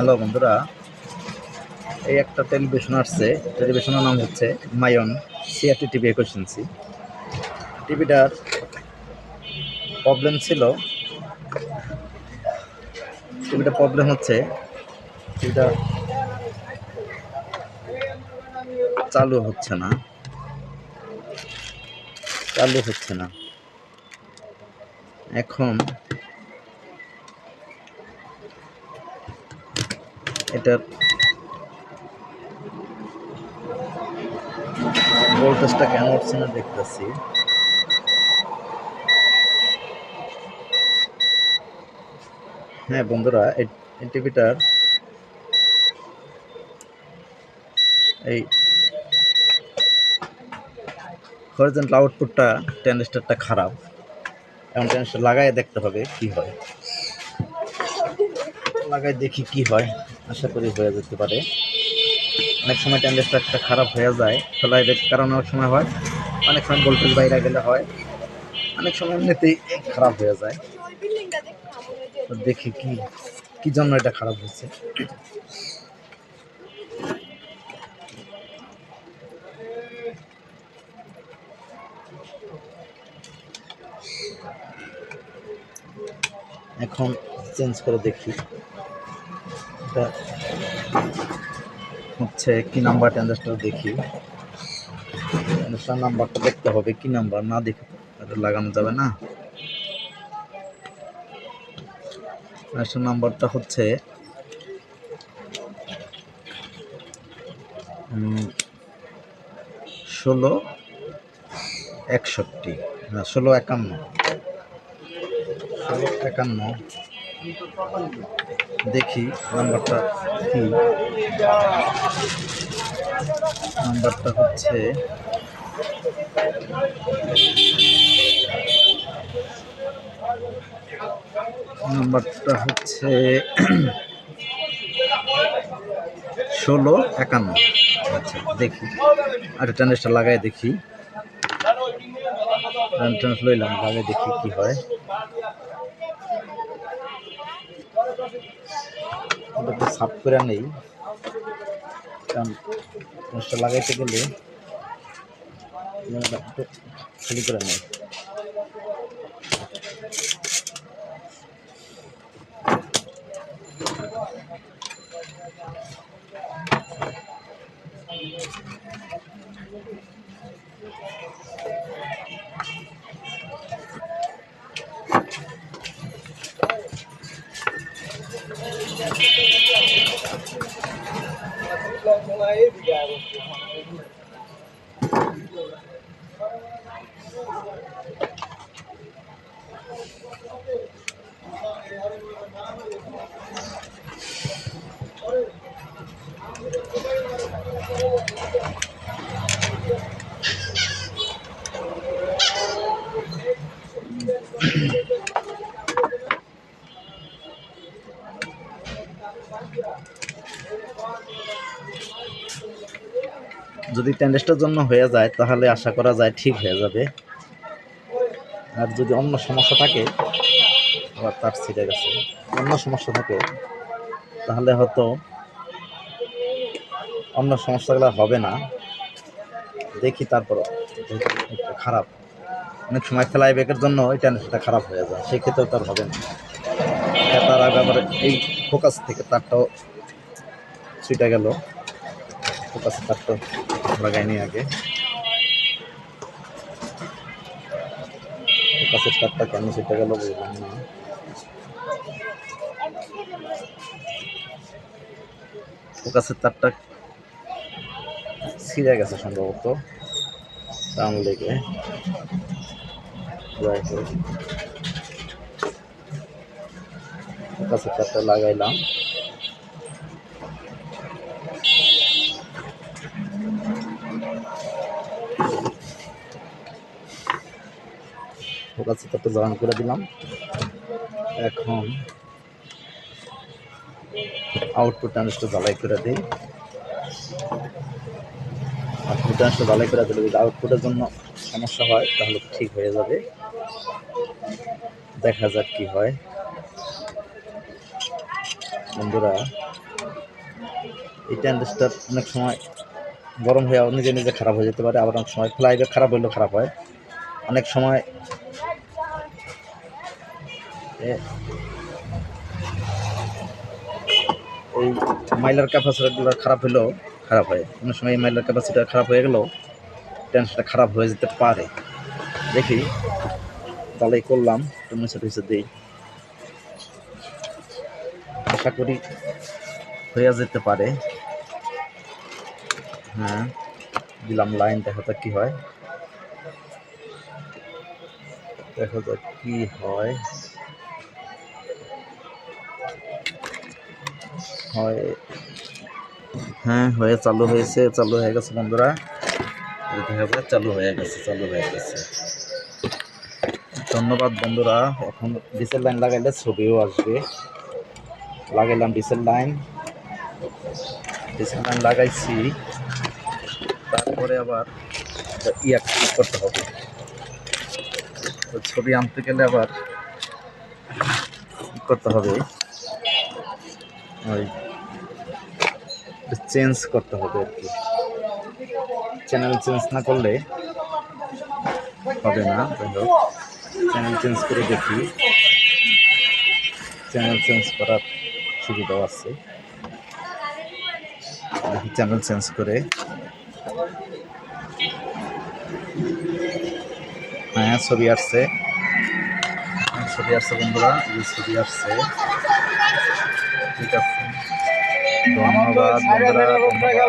Hello বন্ধুরা, এই একটা টেলিভিশন আসছে। টেলিভিশনের নাম হচ্ছে মায়ন সিআরটি টিভি একুশেন্সি টিভিটার প্রবলেম ছিল। টিভিটার প্রবলেম হচ্ছে, টিভিটা চালু হচ্ছে না। চালু হচ্ছে না। এখন এটার ভোল্টেজটা কেন উঠছে না দেখতেছি। হ্যাঁ বন্ধুরা, এই টিভিটার এই হরিজেন্টাল আউটপুটটা ট্রানজিস্টারটা খারাপ। এখন ট্রানজিস্টার লাগাই দেখতে হবে কি হয়। লাগাই দেখি কি হয়। আশা করি হয়ে যেতে পারে। অনেক সময় ট্রানজিস্টারটা খারাপ হয়ে যায় ফেলাই কারণে অনেক সময় হয়। অনেক সময় ভোল্টেজ বাইরে গেলে হয়। অনেক সময় এমনিতেই খারাপ হয়ে যায়। দেখি কি কি জন্য এটা খারাপ হচ্ছে। এখন চেঞ্জ করে দেখি। এটা হচ্ছে কি নাম্বার ট্রানজিস্টার দেখি। ট্রানজিস্টার নাম্বারটা দেখতে হবে, কি নাম্বার? না দেখে লাগানো যাবে না। নাম্বারটা হচ্ছে ষোলো একষট্টি ষোলো একান্ন। ষোলো একান্ন। দেখি, নাম্বারটা কি? নাম্বারটা হচ্ছে নাম্বারটা হচ্ছে ষোলো একান্ন। আচ্ছা দেখি। আর, ট্রানজিস্টার লাগাই দেখি। ট্রানজিস্টার লইলাম লাগাই দেখি কি হয়। ওটাকে সাফ করে নেই। কারণ লাগাইতে গেলে একটু খালি করে নেই। Lá ele, Thank you. যদি ট্যান্ডেস্টের জন্য হয়ে যায়, তাহলে আশা করা যায় ঠিক হয়ে যাবে। আর যদি অন্য সমস্যা থাকে, আবার তার ছিঁড়ে গেছে। অন্য সমস্যা থাকে, তাহলে হয়তো অন্য সমস্যাগুলো হবে না। দেখি তারপর খারাপ। অনেক সময় ফ্লাই ব্যাকের জন্য এই ট্যান্ডেস্টটা খারাপ হয়ে যায় সেই ক্ষেত্রে তার হবে না। এটা তার আগে আবার এই ফোকাস থেকে তারটাও ছুটে গেল। ফোকাসের তারটা লাগাইনি আগে। ফোকাসের তারটা কেন ছুটে গেল বুঝলাম না। ফোকাসের তারটা ছিঁড়ে গেছে সম্ভবত টাউন লেগে ফোকাসের তারটা লাগাইলাম। ফোকাসের তারটা জয়েন করে দিলাম। এখন আউটপুট ট্রানজিস্টার জ্বালাই করে দিই। আউটপুট ট্রানজিস্টার জ্বালাই করে দিলে যদি আউটপুটের জন্য সমস্যা হয়, তাহলে ঠিক হয়ে যাবে। দেখা যাক কি হয়। বন্ধুরা, এই ট্যান্ডেসটার অনেক সময় গরম হয়ে নিজে নিজে খারাপ হয়ে যেতে পারে, আবার অনেক সময় ফ্লাইব্যাক খারাপ হইলেও খারাপ হয়। অনেক সময় এই মাইলার ক্যাপাসিটারগুলো খারাপ হলেও খারাপ হয়। অনেক সময় এই মাইলার ক্যাপাসিটার খারাপ হয়ে গেলেও ট্যান্সটা খারাপ হয়ে যেতে পারে। দেখি তাহলে করলাম। টুমিসে টুইসে দিই। আশা করি হয়ে যেতে পারে। হ্যাঁ দিলাম লাইন দেখা যাক কি হয়। দেখা যাক কি হয়। হয়। হ্যাঁ হয়ে চালু হয়েছে, চালু হয়ে গেছে বন্ধুরা। চালু হয়ে গেছে, চালু হয়ে গেছে। ধন্যবাদ বন্ধুরা, এখন ডিসেল লাইন লাগাইলে ছবিও আসবে। লাগাইলাম ডিসেল লাইন ডিসেল লাইন লাগাইছি। তারপরে আবার ইয়া ক্লিক করতে হবে। ছবি আনতে গেলে আবার করতে হবে। ওই চেঞ্জ করতে হবে আর কি। চ্যানেল চেঞ্জ না করলে হবে না চ্যানেল চেঞ্জ করে দেখি। চ্যানেল চেঞ্জ করার সুবিধাও আছে। দেখি চ্যানেল চেঞ্জ করে। হ্যাঁ ছবি আসছে। ছবি আসছে বন্ধুরা ছবি আসছে। ঠিক আছে। ধন্যবাদ বন্ধুরা ধন্যবাদ।